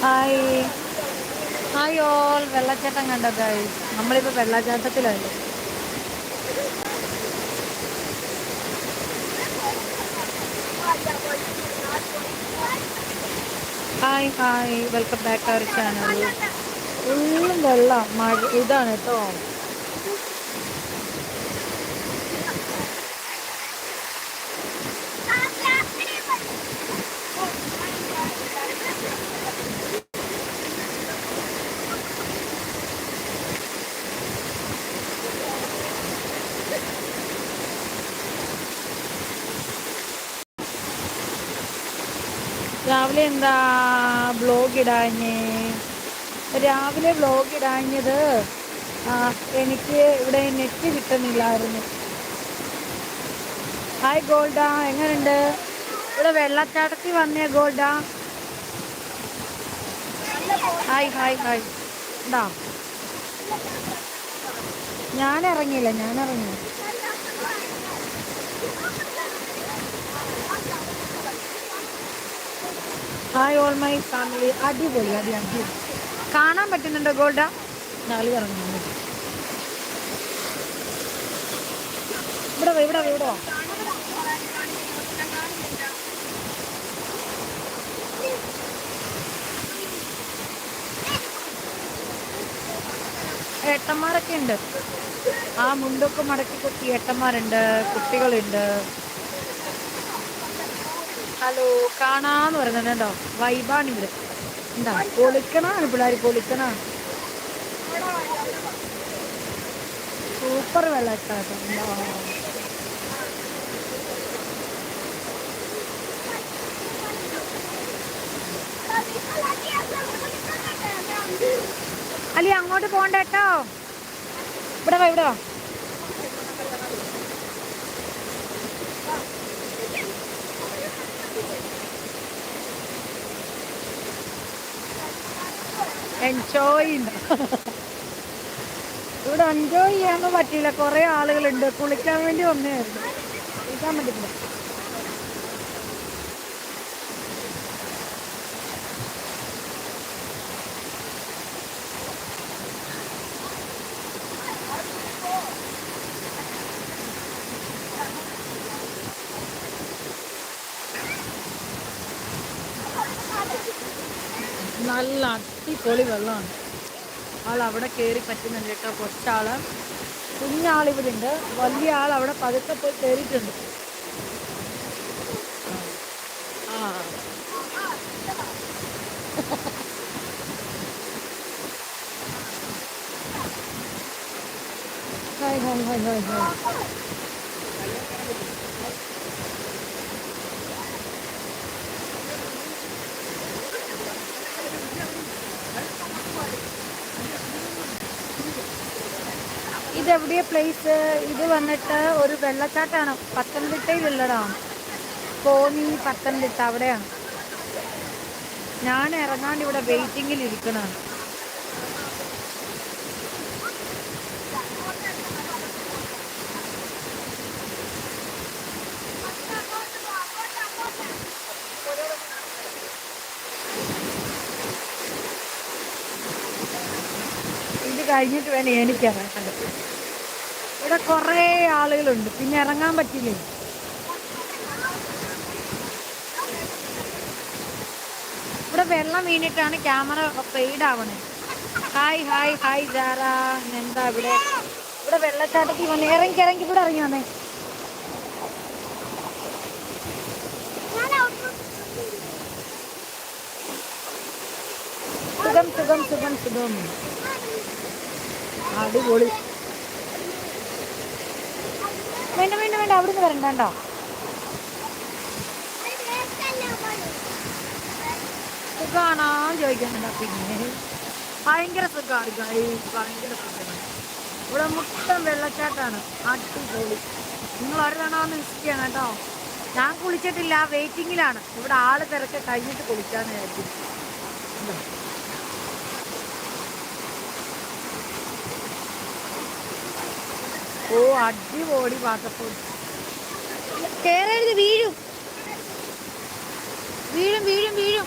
Hi hi all വെള്ളച്ചാട്ടം കണ്ടോ guys നമ്മളിപ്പോൾ വെള്ളച്ചാട്ടത്തിലല്ലേ hi hi welcome back our channel ഫുള്ളും വെള്ളം. മഴ ഇതാണ് കേട്ടോ രാവിലെ എന്താ ബ്ലോഗ് ഇടാഞ്ഞേ? രാവിലെ ബ്ലോഗ് ഇടാഞ്ഞത് എനിക്ക് ഇവിടെ നെറ്റ് കിട്ടുന്നില്ലായിരുന്നു. ഹായ് ഗോൾഡ എങ്ങനെയുണ്ട് ഇവിടെ വെള്ളച്ചാട്ടത്തിൽ വന്നേ ഗോൾഡ. ഹായ് ഹായ് ഹായ് ഉണ്ടാ ഞാൻ ഇറങ്ങിയില്ല ഞാൻ ഇറങ്ങി ഹായ് ഓൾ മൈ ഫാമിലി അടിപൊളി അടി അടിപൊളി കാണാൻ പറ്റുന്നുണ്ടോ ഗോൾഡ? നാളെ പറഞ്ഞു ഇവിടെ ഇവിടെ ഇവിടെ. ഏട്ടന്മാരൊക്കെ ഉണ്ട്. ആ മുണ്ടൊക്കെ മടക്കി കുത്തി ഏട്ടന്മാരുണ്ട് കുട്ടികളുണ്ട്. ഹലോ കാണാന്ന് പറയുന്നത് കേട്ടോ വൈബാണ് ഇവിടെ. എന്താ പൊളിക്കണാണ് പിള്ളേർ പൊളിക്കണാണ് സൂപ്പർ വെള്ളം അല്ലെ അലി അങ്ങോട്ട് പോണ്ടേട്ടോ ഇവിടെ വാ ഇവിടെ വാ. എൻജോയ് ഇവിടെ എൻജോയ് ചെയ്യാനൊന്നും പറ്റിയില്ല. കുറെ ആളുകളുണ്ട്. കുളിക്കാൻ വേണ്ടി വന്നതായിരുന്നു. കുളിക്കാൻ പറ്റില്ല നല്ല അടിപൊളി വെള്ളമാണ്. ആൾ അവിടെ കയറി പറ്റുന്നുണ്ട് കേട്ടോ കൊച്ചാൾ കുഞ്ഞാളിവിടെ ഉണ്ട് വലിയ ആൾ അവിടെ പതുക്കെ പോയി കയറിയിട്ടുണ്ട് ആ. Hi hi hi hi hi. ഇതെവിടെയാ place ഇത് വന്നിട്ട് ഒരു വെള്ളച്ചാട്ടമാണ്. പത്തനംതിട്ടയിലുള്ളതാണ് കോന്നി പത്തനംതിട്ട അവിടെയാണ്. ഞാൻ ഇറങ്ങാണ്ട് ഇവിടെ വെയിറ്റിങ്ങിൽ ഇരിക്കണം ഇത് കഴിഞ്ഞിട്ട് വേണം എനിക്കറിയാം ഇറങ്ങാൻ ഇവിടെ കുറേ ആളുകളുണ്ട്. പിന്നെ ഇറങ്ങാൻ പറ്റില്ലേ ഇവിടെ വെള്ളം വീണിട്ടാണ് ക്യാമറ പെയ്ഡ് ആവണേ. ഹായ് ഹായ് ഹായ് ജാറ. എന്താ ഇവിടെ? ഇവിടെ വെള്ളച്ചാട്ടത്തിൽ വന്ന് ഇറങ്ങി ഇറങ്ങി. ഇവിടെ ഇറങ്ങി വന്നേ. സുഖം സുഖം സുഖം സുഖം. അടിപൊളി. വേണ്ട വേണ്ട വേണ്ട. അവിടുന്ന് വരണ്ട കേട്ടോ സുഖാണോ? ചോദിക്കുന്നുണ്ടോ. പിന്നെ? ഭയങ്കര സുഖമാണ് ഭയങ്കര സുഖമാണ്. ഇവിടെ മൊത്തം വെള്ളച്ചാട്ടാണ് അടിപൊളി. നിങ്ങൾ ഒരു തവണ ഒന്ന് വിസിറ്റ് ചെയ്യണം കേട്ടോ. ഞാൻ കുളിച്ചിട്ടില്ല വെയിറ്റിങ്ങിലാണ് ഇവിടെ ആൾ തിരക്ക് കഴിഞ്ഞിട്ട് കുളിക്കാന്ന് വിചാരിച്ചു ഓ അടിപൊളി വാട്ടർഫോൾ കേറരുത് വീഴും വീഴും വീഴും.